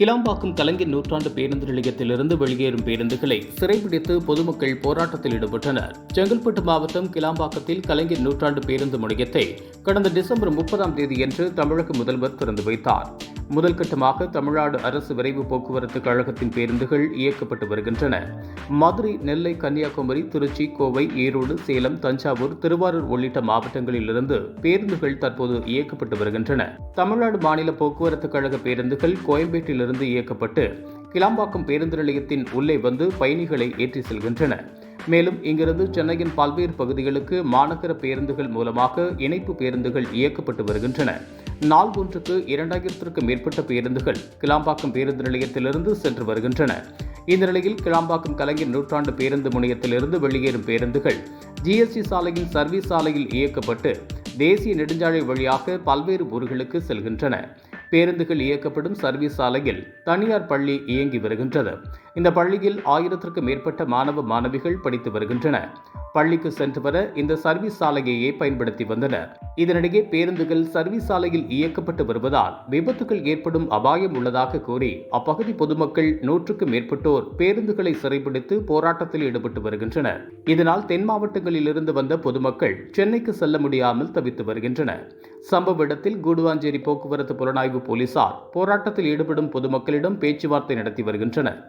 கிளாம்பாக்கம் கலைஞர் நூற்றாண்டு பேருந்து நிலையத்திலிருந்து வெளியேறும் பேருந்துகளை சிறைபிடித்து பொதுமக்கள் போராட்டத்தில் ஈடுபட்டனர். செங்கல்பட்டு மாவட்டம் கிளாம்பாக்கத்தில் கலைஞர் நூற்றாண்டு பேருந்து முனையத்தை கடந்த டிசம்பர் முப்பதாம் தேதியன்று தமிழக முதல்வர் திறந்து வைத்தார். முதல்கட்டமாக தமிழ்நாடு அரசு விரைவு போக்குவரத்து கழகத்தின் பேருந்துகள் இயக்கப்பட்டு வருகின்றன. மதுரை நெல்லை கன்னியாகுமரி திருச்சி கோவை ஈரோடு சேலம் தஞ்சாவூர் திருவாரூர் உள்ளிட்ட மாவட்டங்களிலிருந்து பேருந்துகள் தற்போது இயக்கப்பட்டு வருகின்றன. தமிழ்நாடு மாநில போக்குவரத்து கழக பேருந்துகள் கோயம்பேட்டிலிருந்து இயக்கப்பட்டு கிளாம்பாக்கம் பேருந்து நிலையத்தின் உள்ளே வந்து பயணிகளை ஏற்றி செல்கின்றன. மேலும் இங்கிருந்து சென்னையின் பல்வேறு பகுதிகளுக்கு மாநகர பேருந்துகள் மூலமாக இணைப்பு பேருந்துகள் இயக்கப்பட்டு வருகின்றன. நாள் ஒன்றுக்கு இரண்டாயிரத்திற்கும் மேற்பட்ட பேருந்துகள் கிளாம்பாக்கம் பேருந்து நிலையத்திலிருந்து சென்று வருகின்றன. இந்த நிலையில் கிளாம்பாக்கம் கலைஞர் நூற்றாண்டு பேருந்து முனையத்திலிருந்து வெளியேறும் பேருந்துகள் ஜிஎஸ்டி சாலையின் சர்வீஸ் சாலையில் இயக்கப்பட்டு தேசிய நெடுஞ்சாலை வழியாக பல்வேறு ஊர்களுக்கு செல்கின்றன. பேருந்துகள் இயக்கப்படும் சர்வீஸ் சாலையில் தனியார் பள்ளி இயங்கி வருகின்றது. இந்த பள்ளியில் ஆயிரத்திற்கும் மேற்பட்ட மாணவ மாணவிகள் படித்து வருகின்றன. பள்ளிக்கு சென்று வர இந்த சர்வீஸ் சாலையையே பயன்படுத்தி வந்தனர். இதனிடையே பேருந்துகள் சர்வீஸ் சாலையில் இயக்கப்பட்டு வருவதால் விபத்துகள் ஏற்படும் அபாயம் உள்ளதாக கூறி அப்பகுதி பொதுமக்கள் நூற்றுக்கும் மேற்பட்டோர் பேருந்துகளை சிறைபிடித்து போராட்டத்தில் ஈடுபட்டு வருகின்றனர். இதனால் தென் மாவட்டங்களிலிருந்து வந்த பொதுமக்கள் சென்னைக்கு செல்ல முடியாமல் தவித்து வருகின்றனர். சம்பவ இடத்தில் கூடுவாஞ்சேரி போக்குவரத்து புலனாய்வு போலீசார் போராட்டத்தில் ஈடுபடும் பொதுமக்களிடம் பேச்சுவார்த்தை நடத்தி வருகின்றனர்.